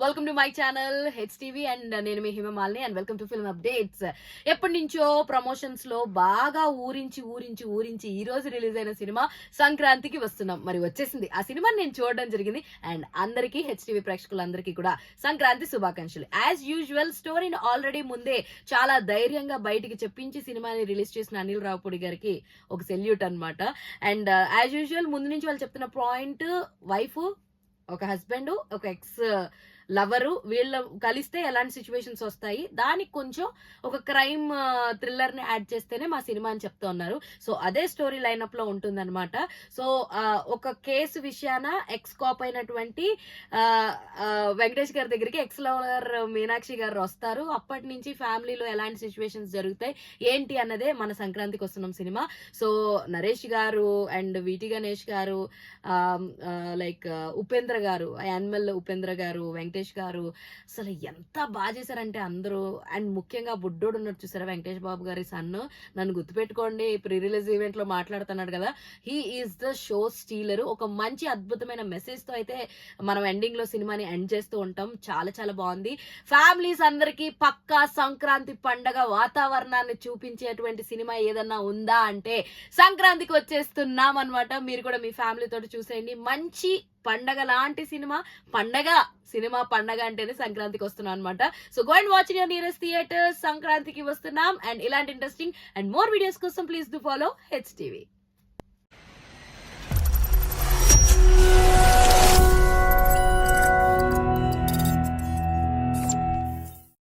My channel H TV and నేను మీ Himamalini and welcome to film updates ఎప్పటి నుంచో ప్రమోషన్స్లో బాగా ఊరించి ఊరించి ఊరించి ఈ రోజు రిలీజ్ అయిన సినిమా సంక్రాంతికి వస్తున్నాం. మరి వచ్చేసింది. ఆ సినిమాని నేను చూడడం జరిగింది. అండ్ అందరికీ హెచ్ టీవీ ప్రేక్షకులందరికీ కూడా సంక్రాంతి శుభాకాంక్షలు. యాజ్ యూజువల్ స్టోరీని ఆల్రెడీ ముందే చాలా ధైర్యంగా బయటికి చెప్పించి సినిమాని రిలీజ్ చేసిన అనిల్ రావుపూడి గారికి ఒక సెల్యూట్ అనమాట అండ్ యాజ్ యూజువల్ ముందు నుంచి వాళ్ళు చెప్తున్న పాయింట్ వైఫ్ ఒక హస్బెండ్ ఒక ఎక్స్ లవరు వీళ్ళ కలిస్తే ఎలాంటి సిచ్యువేషన్స్ వస్తాయి? దానికి కొంచెం ఒక క్రైమ్ థ్రిల్లర్ని యాడ్ చేస్తేనే మా సినిమా అని చెప్తా ఉన్నారు. సో అదే స్టోరీ లైనప్లో ఉంటుందన్నమాట. సో ఒక కేసు విషయాన ఎక్స్ కాప్ అయినటువంటి వెంకటేష్ గారి దగ్గరికి ఎక్స్ లవర్ మీనాక్షి గారు వస్తారు. అప్పటి నుంచి ఫ్యామిలీలో ఎలాంటి సిచ్యువేషన్స్ జరుగుతాయి? ఏంటి అన్నదే మన సంక్రాంతికి వస్తున్నాం సినిమా. సో నరేష్ గారు అండ్ విటి గణేష్ గారు లైక్ ఉపేంద్ర గారు యానిమల్ ఉపేంద్ర గారు వెంకటేష్ గారు. అసలు ఎంత బాగా చేశారంటే అందరూ. అండ్ ముఖ్యంగా బుడ్డోడు ఉన్నాడు చూసారా? వెంకటేష్ బాబు గారి సన్. నన్ను గుర్తుపెట్టుకోండి ప్రీ రిలీజ్ ఈవెంట్లో మాట్లాడుతున్నాడు కదా. He is the show stealer. ఒక మంచి అద్భుతమైన మెసేజ్తో అయితే మనం ఎండింగ్లో సినిమాని ఎండ్ చేస్తూ ఉంటాం. చాలా చాలా బాగుంది. ఫ్యామిలీస్ అందరికీ పక్కా సంక్రాంతి పండగ వాతావరణాన్ని చూపించేటువంటి సినిమా ఏదన్నా ఉందా అంటే సంక్రాంతికి వచ్చేస్తున్నాం అనమాట మీరు కూడా మీ ఫ్యామిలీ తోటి చూసేయండి. మంచి పండగ లాంటి సినిమా పండగ సినిమా పండగ అంటేనే సంక్రాంతికి వస్తున్నాం అనమాట so go and watch your nearest theatre సంక్రాంతికి వస్తున్నాం. అండ్ ఇలాంటి ఇంట్రెస్టింగ్ అండ్ మోర్ వీడియోస్ కోసం please do follow H TV